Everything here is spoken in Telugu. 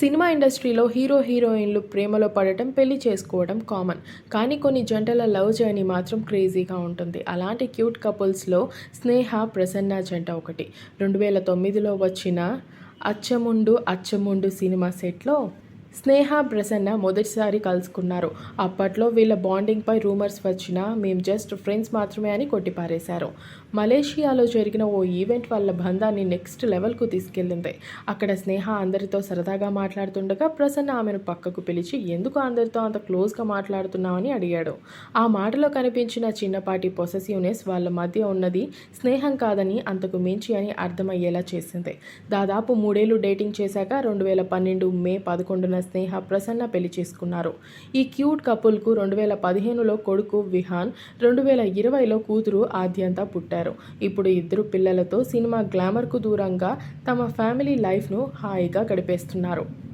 సినిమా ఇండస్ట్రీలో హీరో హీరోయిన్లు ప్రేమలో పడటం పెళ్ళి చేసుకోవడం కామన్. కానీ కొన్ని జంటల లవ్ జర్నీ మాత్రం క్రేజీగా ఉంటుంది. అలాంటి క్యూట్ కపుల్స్లో స్నేహ ప్రసన్న జంట ఒకటి. రెండు వేల తొమ్మిదిలో వచ్చిన అచ్చముండు అచ్చముండు సినిమా సెట్లో స్నేహ ప్రసన్న మొదటిసారి కలుసుకున్నారు. అప్పట్లో వీళ్ళ బాండింగ్పై రూమర్స్ వచ్చినా మేము జస్ట్ ఫ్రెండ్స్ మాత్రమే అని కొట్టిపారేశారు. మలేషియాలో జరిగిన ఓ ఈవెంట్ వాళ్ళ బంధాన్ని నెక్స్ట్ లెవెల్కు తీసుకెళ్ళింది. అక్కడ స్నేహ అందరితో సరదాగా మాట్లాడుతుండగా ప్రసన్న ఆమెను పక్కకు పిలిచి ఎందుకు అందరితో అంత క్లోజ్గా మాట్లాడుతున్నామని అడిగాడు. ఆ మాటలో కనిపించిన చిన్నపాటి పొసెసివ్నెస్ వాళ్ళ మధ్య ఉన్నది స్నేహం కాదని అంతకు మించి అని అర్థమయ్యేలా చేసింది. దాదాపు మూడేళ్ళు డేటింగ్ చేశాక రెండు వేల పన్నెండు మే పదకొండున స్నేహ ప్రసన్న పెళ్ళి చేసుకున్నారు. ఈ క్యూట్ కపుల్కు రెండు వేల పదిహేనులో కొడుకు విహాన్ రెండు వేల ఇరవైలో కూతురు ఆద్యంత పుట్టారు. ఇప్పుడు ఇద్దరు పిల్లలతో సినిమా గ్లామర్కు దూరంగా తమ ఫ్యామిలీ లైఫ్ను హాయిగా గడిపేస్తున్నారు.